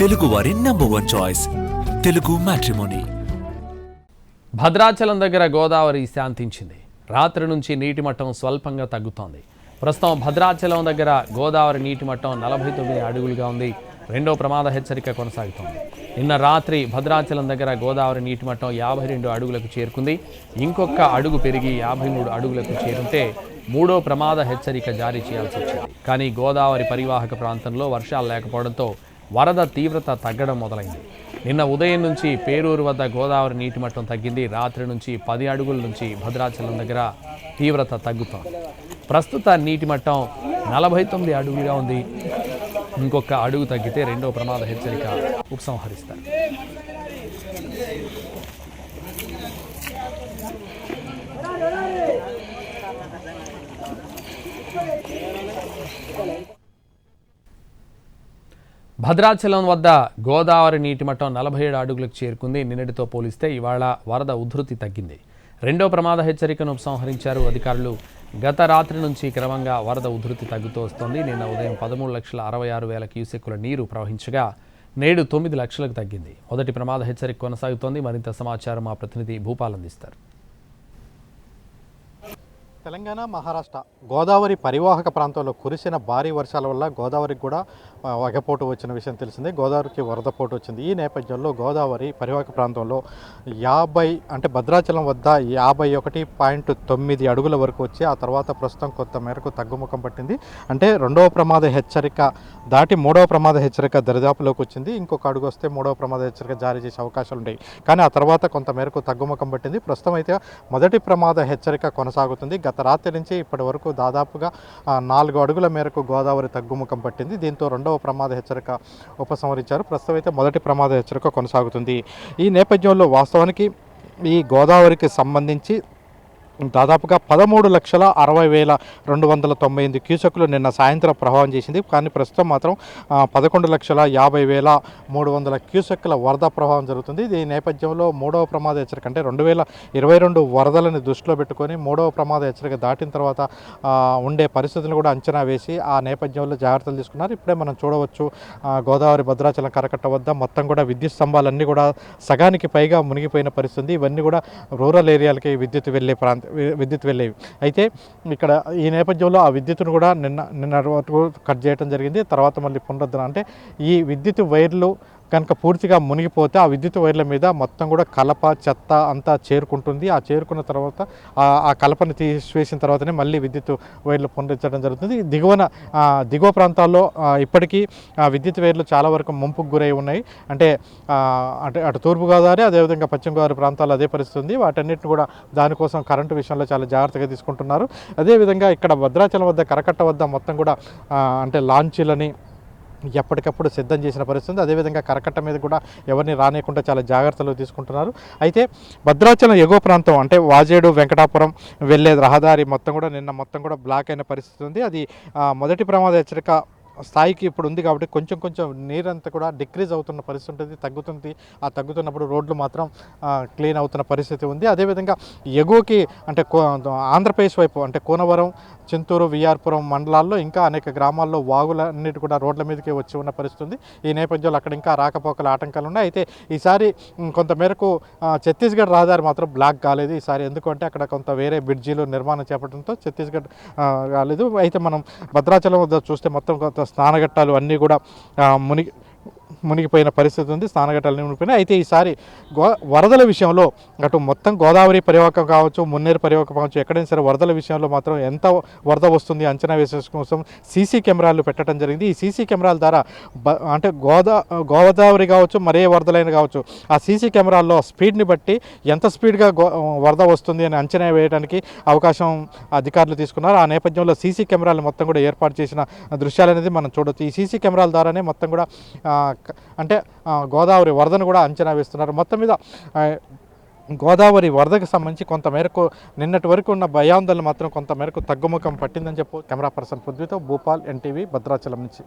తెలుగువారి number one choice Telugu matrimony Bhadrachalam దగ్గర గోదావరి శాంతించింది. రాత్రి నుంచి నీటి మట్టం స్వల్పంగా తగ్గుతోంది. ప్రస్తుతం భద్రాచలం దగ్గర గోదావరి నీటి మట్టం నలభై తొమ్మిది అడుగులుగా ఉంది. రెండో ప్రమాద హెచ్చరిక కొనసాగుతోంది. నిన్న రాత్రి భద్రాచలం దగ్గర గోదావరి నీటి మట్టం యాభై రెండు అడుగులకు చేరుకుంది. ఇంకొక అడుగు పెరిగి యాభై మూడు అడుగులకు చేరుంటే మూడో ప్రమాద హెచ్చరిక జారీ చేయాల్సి వచ్చింది. కానీ గోదావరి పరివాహక ప్రాంతంలో వర్షాలు లేకపోవడంతో వరద తీవ్రత తగ్గడం మొదలైంది. నిన్న ఉదయం నుంచి పేరూరు వద్ద గోదావరి నీటి మట్టం తగ్గింది. రాత్రి నుంచి పది అడుగుల నుంచి భద్రాచలం దగ్గర తీవ్రత తగ్గుతోంది. ప్రస్తుత నీటి మట్టం నలభై తొమ్మిది అడుగులుగా ఉంది. ఇంకొక అడుగు తగ్గితే రెండో ప్రమాద హెచ్చరిక ఉపసంహరిస్తారు. భద్రాచలం వద్ద గోదావరి నీటి మట్టం నలభై ఏడు అడుగులకు చేరుకుంది. నిన్నటితో పోలిస్తే ఇవాళ వరద ఉధృతి తగ్గింది. రెండో ప్రమాద హెచ్చరికను ఉపసంహరించారు అధికారులు. గత రాత్రి నుంచి క్రమంగా వరద ఉధృతి తగ్గుతూ వస్తోంది. నిన్న ఉదయం పదమూడు లక్షల అరవై ఆరు వేల క్యూసెక్కుల నీరు ప్రవహించగా నేడు తొమ్మిది లక్షలకు తగ్గింది. మొదటి ప్రమాద హెచ్చరిక కొనసాగుతోంది. మరింత సమాచారం మా ప్రతినిధి భూపాల్ అందిస్తారు. తెలంగాణ మహారాష్ట్ర గోదావరి పరివాహక ప్రాంతంలో కురిసిన భారీ వర్షాల వల్ల గోదావరికి కూడా వగపోటు వచ్చిన విషయం తెలిసిందే. గోదావరికి వరద పోటు వచ్చింది. ఈ నేపథ్యంలో గోదావరి పరివాహక ప్రాంతంలో యాభై అంటే భద్రాచలం వద్ద యాభై ఒకటి పాయింట్ తొమ్మిది అడుగుల వరకు వచ్చి ఆ తర్వాత ప్రస్తుతం కొంత మేరకు తగ్గుముఖం పట్టింది. అంటే రెండవ ప్రమాద హెచ్చరిక దాటి మూడవ ప్రమాద హెచ్చరిక దరిదాపులోకి వచ్చింది. ఇంకొక అడుగు వస్తే మూడవ ప్రమాద హెచ్చరిక జారీ చేసే అవకాశాలు ఉన్నాయి కానీ ఆ తర్వాత కొంత మేరకు తగ్గుముఖం పట్టింది. ప్రస్తుతం అయితే మొదటి ప్రమాద హెచ్చరిక కొనసాగుతుంది. గత రాత్రి నుంచి ఇప్పటి వరకు దాదాపుగా నాలుగు అడుగుల మేరకు గోదావరి తగ్గుముఖం పట్టింది. దీంతో రెండవ ప్రమాద హెచ్చరిక ఉపసంహరించారు. ప్రస్తుతం అయితే మొదటి ప్రమాద హెచ్చరిక కొనసాగుతుంది. ఈ నేపథ్యంలో వాస్తవానికి ఈ గోదావరికి సంబంధించి దాదాపుగా పదమూడు లక్షల అరవై వేల రెండు వందల తొంభై ఎనిమిది క్యూసెక్లు నిన్న సాయంత్రం ప్రభావం చేసింది. కానీ ప్రస్తుతం మాత్రం పదకొండు లక్షల యాభై వేల మూడు వందల క్యూసెక్ల వరద ప్రభావం జరుగుతుంది. ఈ నేపథ్యంలో మూడవ ప్రమాద హెచ్చరిక. అంటే రెండు వేల ఇరవై రెండు వరదలని దృష్టిలో పెట్టుకొని మూడవ ప్రమాద హెచ్చరిక దాటిన తర్వాత ఉండే పరిస్థితులను కూడా అంచనా వేసి ఆ నేపథ్యంలో జాగ్రత్తలు తీసుకున్నారు. ఇప్పుడే మనం చూడవచ్చు గోదావరి భద్రాచలం కరకట్ట వద్ద మొత్తం కూడా విద్యుత్ స్తంభాలన్నీ కూడా సగానికి పైగా మునిగిపోయిన పరిస్థితి ఇవన్నీ కూడా రూరల్ ఏరియాలకి విద్యుత్ వెళ్ళే ప్రాంతం విద్యుత్ వెళ్ళేవి. అయితే ఇక్కడ ఈ నేపథ్యంలో ఆ విద్యుత్తును కూడా నిన్న నిన్న వరకు కట్ చేయడం జరిగింది. తర్వాత మళ్ళీ పునరుద్ధరణ. అంటే ఈ విద్యుత్ వైర్లు కనుక పూర్తిగా మునిగిపోతే ఆ విద్యుత్ వైర్ల మీద మొత్తం కూడా కలప చెత్త అంతా చేరుకుంటుంది. ఆ చేరుకున్న తర్వాత ఆ- ఆ కలపని తీసివేసిన తర్వాతనే మళ్ళీ విద్యుత్ వైర్లు పునరుద్ధరించడం జరుగుతుంది. దిగువన దిగువ ప్రాంతాల్లో ఇప్పటికీ ఆ, విద్యుత్ వైర్లు చాలా వరకు ముంపుకు గురై ఉన్నాయి. అంటే అంటే అటు తూర్పుగోదావరి అదేవిధంగా పశ్చిమ గోదావరి ప్రాంతాల్లో అదే పరిస్థితి ఉంది. వాటన్నిటిని కూడా దానికోసం కరెంటు విషయంలో చాలా జాగ్రత్తగా తీసుకుంటున్నారు. అదేవిధంగా ఇక్కడ భద్రాచలం వద్ద కరకట్ట వద్ద మొత్తం కూడా అంటే లాంచీలని ఎప్పటికప్పుడు సిద్ధం చేసిన పరిస్థితి ఉంది. అదేవిధంగా కరకట్ట మీద కూడా ఎవరిని రానియకుండా చాలా జాగ్రత్తలు తీసుకుంటున్నారు. అయితే భద్రాచలం ఎగువ ప్రాంతం అంటే వాజేడు వెంకటాపురం వెళ్ళే రహదారి మొత్తం కూడా నిన్న మొత్తం కూడా బ్లాక్ అయిన పరిస్థితి ఉంది. అది మొదటి ప్రమాద హెచ్చరిక స్థాయికి ఇప్పుడు ఉంది కాబట్టి కొంచెం కొంచెం నీరంతా కూడా డిక్రీజ్ అవుతున్న పరిస్థితి ఉంటుంది. తగ్గుతుంది. ఆ తగ్గుతున్నప్పుడు రోడ్లు మాత్రం క్లీన్ అవుతున్న పరిస్థితి ఉంది. అదేవిధంగా ఎగువకి అంటే కో- ఆంధ్రప్రదేశ్ వైపు అంటే కోనవరం చింతూరు విఆర్పురం మండలాల్లో ఇంకా అనేక గ్రామాల్లో వాగులన్నిటి కూడా రోడ్ల మీదకి వచ్చి ఉన్న పరిస్థితుంది. ఈ నేపథ్యంలో అక్కడ ఇంకా రాకపోకల ఆటంకాలు ఉన్నాయి. అయితే ఈసారి కొంతమేరకు ఛత్తీస్గఢ్ రహదారి మాత్రం బ్లాక్ కాలేదు. ఈసారి ఎందుకంటే అక్కడ కొంత వేరే బ్రిడ్జీలు నిర్మాణం చేపట్టడంతో ఛత్తీస్గఢ్ కాలేదు. అయితే మనం భద్రాచలం వద్ద చూస్తే మొత్తం కొంత స్నానఘట్టాలు అన్నీ కూడా మునిగి మునిగిపోయిన పరిస్థితి ఉంది స్నానఘట్టాలు మునిగిపోయినాయి అయితే ఈసారి గో వరదల విషయంలో అటు మొత్తం గోదావరి పరివాహకం కావచ్చు మున్నేరు పరివాహకం కావచ్చు ఎక్కడైనా సరే వరదల విషయంలో మాత్రం ఎంత వరద వస్తుంది అంచనా వేసే కోసం సీసీ కెమెరాలు పెట్టడం జరిగింది. ఈ సీసీ కెమెరాల ద్వారా బ అంటే గోదా గోదావరి కావచ్చు మరే వరదలైన కావచ్చు ఆ సీసీ కెమెరాల్లో స్పీడ్ని బట్టి ఎంత స్పీడ్గా గో వరద వస్తుంది అని అంచనా వేయడానికి అవకాశం అధికారులు తీసుకున్నారు. ఆ నేపథ్యంలో సీసీ కెమెరాలు మొత్తం కూడా ఏర్పాటు చేసిన దృశ్యాలు అనేది మనం చూడొచ్చు. ఈ సీసీ కెమెరాల ద్వారానే మొత్తం కూడా క- అంటే ఆ, గోదావరి వరదను కూడా అంచనా వేస్తున్నారు. మొత్తం మీద గోదావరి వరదకు సంబంధించి కొంత మేరకు నిన్నటి వరకు ఉన్న భయాందోళన మాత్రం కొంత మేరకు తగ్గుముఖం పట్టిందని చెప్పు కెమెరా పర్సన్ పృథ్వీతో భూపాల్ ఎన్టీవీ భద్రాచలం నుంచి.